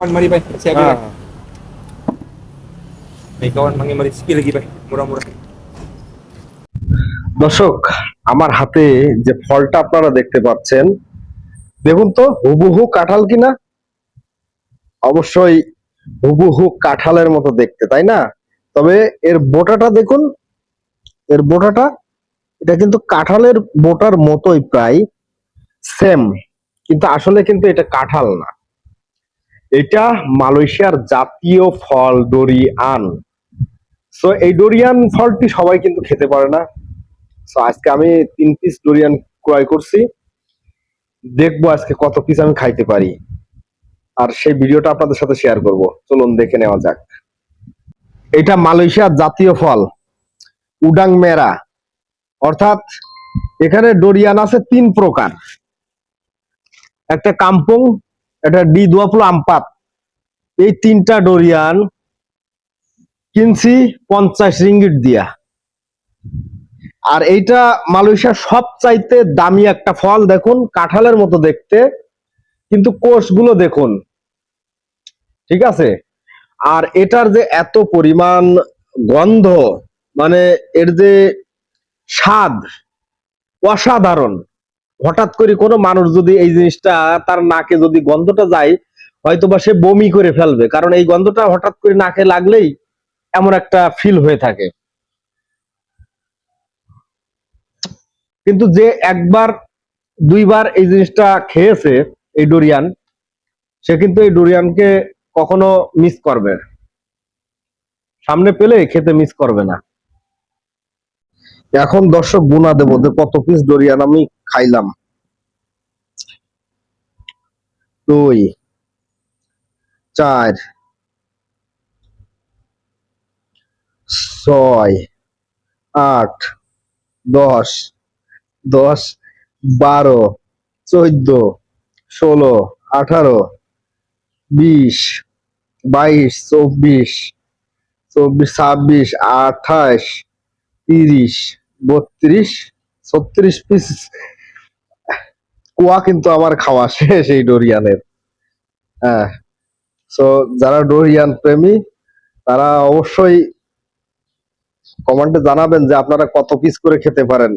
Kawan mari pai, saya Ah. Nih kawan mangi mari. Sepi lagi pai, murah-murah. দর্শক আমার হাতে যে ফলটা আপনারা দেখতে পাচ্ছেন দেখুন তো হুবহু কাঁঠাল কিনা অবশ্যই হুবহু কাঁঠালের মতো দেখতে তাই না? তবে এর বোটাটা দেখুন এর বোটাটা এটা কিন্তু কাঁঠালের বোটার মতোই প্রায় সেম কিন্তু আসলে কিন্তু এটা কাঁঠাল না। এটা মালয়েশিয়ার জাতীয় ফল ডোরিয়ান। সো এই ডোরিয়ান ফলটি সবাই কিন্তু খেতে পারে না। সো আজকে আমি তিন পিস ডোরিয়ান ক্রয় করছি। দেখব আজকে কত পিস আমি খাইতে পারি। আর সেই ভিডিওটা আপনাদের সাথে শেয়ার করব। চলুন দেখে নেওয়া যাক। এটা মালয়েশিয়ার জাতীয় ফল, উডাং মেরা। অর্থাৎ এখানে ডোরিয়ান আছে তিন প্রকার। একটা কাম্পং একটা ডি দুয়াপুলো আমপাত। এই তিনটা ডোরিয়ান কিনছি পঞ্চাশ রিঙ্গিট দিয়া। আর এইটা মালয়েশিয়ার সবচাইতে দামি একটা ফল দেখুন, কাঁঠালের মতো দেখতে, কিন্তু কোষগুলো দেখুন। ঠিক আছে? আর এটার যে এত পরিমাণ গন্ধ মানে এর যে স্বাদ, অসাধারণ। হঠাৎ করে কোনো মানুষ যদি এই জিনিসটা তার নাকে যদি গন্ধটা যায়, হয়তোবা সে বমি করে ফেলবে। কারণ এই গন্ধটা হঠাৎ করে নাকে লাগলেই এমন একটা ফিল হয়ে থাকে। কিন্তু যে একবার, দুইবার এই জিনিসটা খেয়েছে, এই ডোরিয়ান, সে কিন্তু এই ডোরিয়ানকে কখনো মিস করবে। সামনে পেলে খেতে মিস করবে না। এখন দর্শক গুণা দেবো যে কত পিস ডোরিয়ান আমি খাইলাম। দুই, চার, ছয়, আট, দশ দশ, বারো, চোদ্দ, ষোলো, আঠারো, বিশ, বাইশ, চব্বিশ চব্বিশ, ছাব্বিশ, আঠাশ, তিরিশ, বত্রিশ, ছত্রিশ পিস কুয়া কিন্তু আমার খাওয়া শেষ এই ডোরিয়ানের। হ্যাঁ তো যারা ডোরিয়ান প্রেমী, তারা অবশ্যই কমেন্টে জানাবেন যে আপনারা কত পিস করে খেতে পারেন।